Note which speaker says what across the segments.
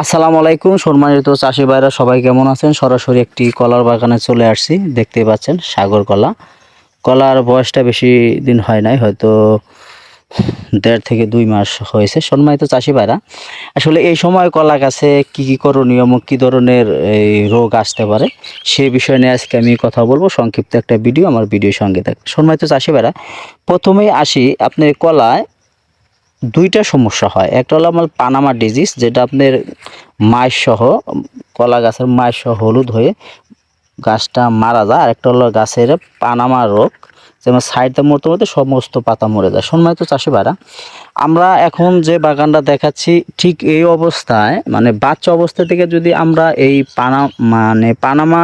Speaker 1: আসসালামু আলাইকুম, সম্মানিত চাষি ভাইরা, সবাই কেমন আছেন? সরাসরি একটি কলার বাগানে চলে আসছি। দেখতেই পাচ্ছেন, সাগর কলা। কলার বয়সটা বেশি দিন হয় নাই, হয়তো দেড় থেকে দুই মাস হয়েছে। সম্মানিত চাষি ভাইরা, আসলে এই সময় কলা গাছে কী কী করণীয়, এবং কী ধরনের এই রোগ আসতে পারে সেই বিষয় নিয়ে আজকে আমি কথা বলব। সংক্ষিপ্ত একটা ভিডিও, আমার ভিডিওর সঙ্গে থাকবে সম্মানিত চাষি ভাইরা, প্রথমেই আসি আপনার কলায় দুইটা সমস্যা হয়। একটা হলো আমার পানামা ডিজিজ যেটা আপনার মায়ের সহ, কলা গাছের মায়ের সহ হলুদ হয়ে গাছটা মারা যায়। আর একটা হলো গাছের পানামা রোগ। যেমন সাইডটা মরতে মরতে সমস্ত পাতা মরে যায়। সম্মানিত চাষি ভাইরা, আমরা এখন যে বাগানটা দেখাচ্ছি, ঠিক এই অবস্থায় মানে বাচ্চা অবস্থা থেকে যদি আমরা এই পানা মানে পানামা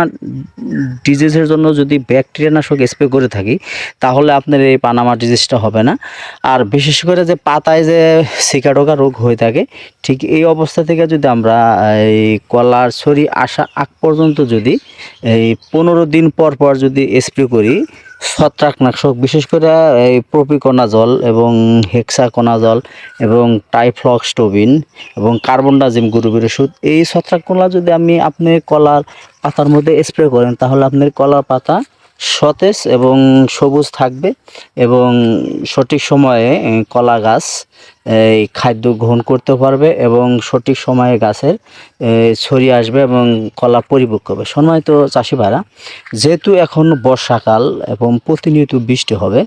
Speaker 1: ডিজিজের জন্য যদি ব্যাকটেরিয়া নাশক স্প্রে করে থাকি, তাহলে আপনার এই পানামা ডিজিজটা হবে না। আর বিশেষ করে যে পাতায় যে সিকাডোকা রোগ হয়ে থাকে, ঠিক এই অবস্থা থেকে যদি আমরা এই কলার ছড়ি আসা আগ পর্যন্ত যদি এই পনেরো দিন পর পর যদি স্প্রে করি ছত্রাকনাশক, বিশেষ করে এই প্রপিকোনাজল এবং হেক্সাকোনাজল এবং টাইফ্লক্সটোবিন এবং কার্বন কার্বনডাজিম গ্রুপের ওষুধ। এই ছত্রাকগুলো যদি আমি আপনি কলার পাতার মধ্যে স্প্রে করেন, তাহলে আপনার কলার পাতা সতেজ এবং সবুজ থাকবে এবং সঠিক সময়ে কলা গাছ এই খাদ্য গ্রহণ করতে পারবে এবং সঠিক সময়ে গাছের ছড়িয়ে আসবে এবং কলা পরিপক্ক হবে। সম্মানিত চাষি ভাইরা যেহেতু এখন বর্ষাকাল এবং প্রতিনিয়ত বৃষ্টি হবে,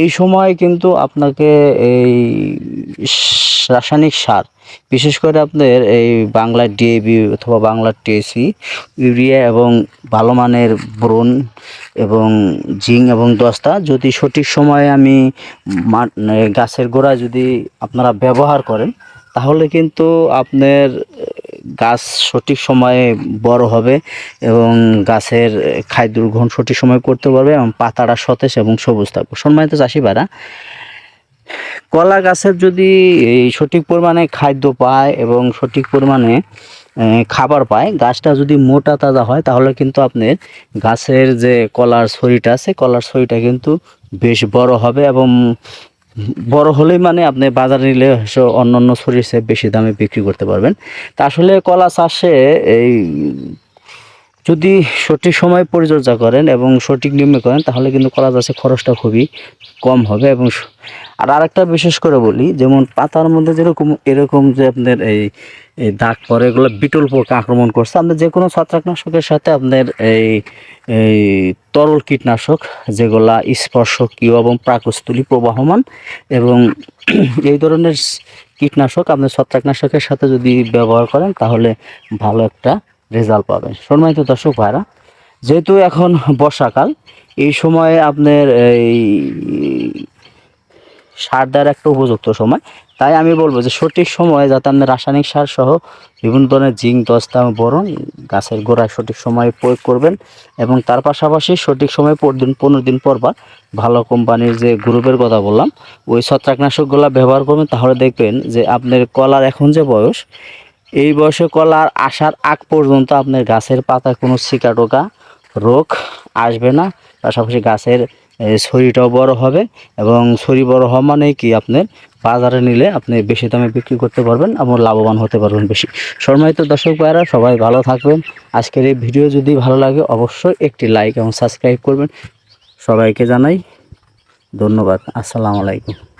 Speaker 1: এই সময় কিন্তু আপনাকে এই রাসায়নিক সার বিশেষ করে আপনার এই বাংলার ডিএবি অথবা বাংলার টিএসি ইউরিয়া এবং ভালো মানের ব্রোন এবং জিঙ্ক এবং দস্তা যদি সঠিক সময়ে আমি গাছের গোড়া যদি আপনারা ব্যবহার করেন, তাহলে কিন্তু আপনার গাছ সঠিক সময়ে বড় হবে এবং গাছের খাদ্য গ্রহণ সঠিক সময় করতে পারবে এবং পাতাটা সতেজ এবং সবুজ থাকবে। সম্মানিত চাষি ভাইরা কলা গাছের যদি, এই সঠিক পরিমাণে খাদ্য পায় এবং সঠিক পরিমাণে খাবার পায়, গাছটা যদি মোটা তাজা হয়, তাহলে কিন্তু আপনার গাছের যে কলার ছড়িটা আছে, কলার ছড়িটা কিন্তু বেশ বড় হবে এবং বড় হলেই মানে আপনি বাজারে নিলে অন্য অন্য চেয়ে বেশি দামে বিক্রি করতে পারবেন। তা আসলে কলা চাষে এই যদি সঠিক সময় পরিচর্যা করেন এবং সঠিক নিয়মে করেন, তাহলে কিন্তু কলা চাষে খরচটা খুবই কম হবে এবং আর আরেকটা বিশেষ করে বলি, যেমন পাতার মধ্যে যেরকম, এরকম যে আপনার এই এই দাগ পরে এগুলো বিটল পোকা আক্রমণ করছে আপনার যে কোনো ছত্রাকনাশকের সাথে আপনার এই এই তরল কীটনাশক, যেগুলা স্পর্শকীয় এবং প্রাকস্থলী প্রবাহমান এবং এই ধরনের কীটনাশক আপনি ছত্রাকনাশকের সাথে যদি ব্যবহার করেন, তাহলে ভালো একটা রেজাল্ট পাবেন। সম্মানিত দর্শক ভাইরা, যেহেতু এখন বর্ষাকাল, এই সময়ে আপনার এই সার দেওয়ার একটা উপযুক্ত সময়। তাই আমি বলব যে সঠিক সময়ে যাতে আপনি রাসায়নিক সার সহ বিভিন্ন ধরনের জিঙ্ক, দস্তা বরণ গাছের গোড়ায় সঠিক সময়ে প্রয়োগ করবেন এবং তার পাশাপাশি সঠিক সময়ে দিন, পনেরো দিন পর পর ভালো কোম্পানির যে গ্রুপের কথা বললাম, ওই ছত্রাকনাশকগুলো ব্যবহার করবেন। তাহলে দেখবেন যে আপনার কলার এখন যে বয়স এই বয়সে কলার আসার আগ পর্যন্ত আপনার গাছের পাতায় কোনো ছিকাটোকা রোগ আসবে না। পাশাপাশি গাছের ছড়িটাও বড় হবে এবং ছড়ি বড় হওয়া মানে কি আপনার বাজারে নিলে আপনি বেশি দামে বিক্রি করতে পারবেন এবং লাভবান হতে পারবেন বেশি। সম্মানিত দর্শক ভাইরা সবাই ভালো থাকবেন। আজকের এই ভিডিও যদি ভালো লাগে অবশ্যই একটি লাইক এবং সাবস্ক্রাইব করবেন। সবাইকে জানাই ধন্যবাদ। আসসালামু আলাইকুম।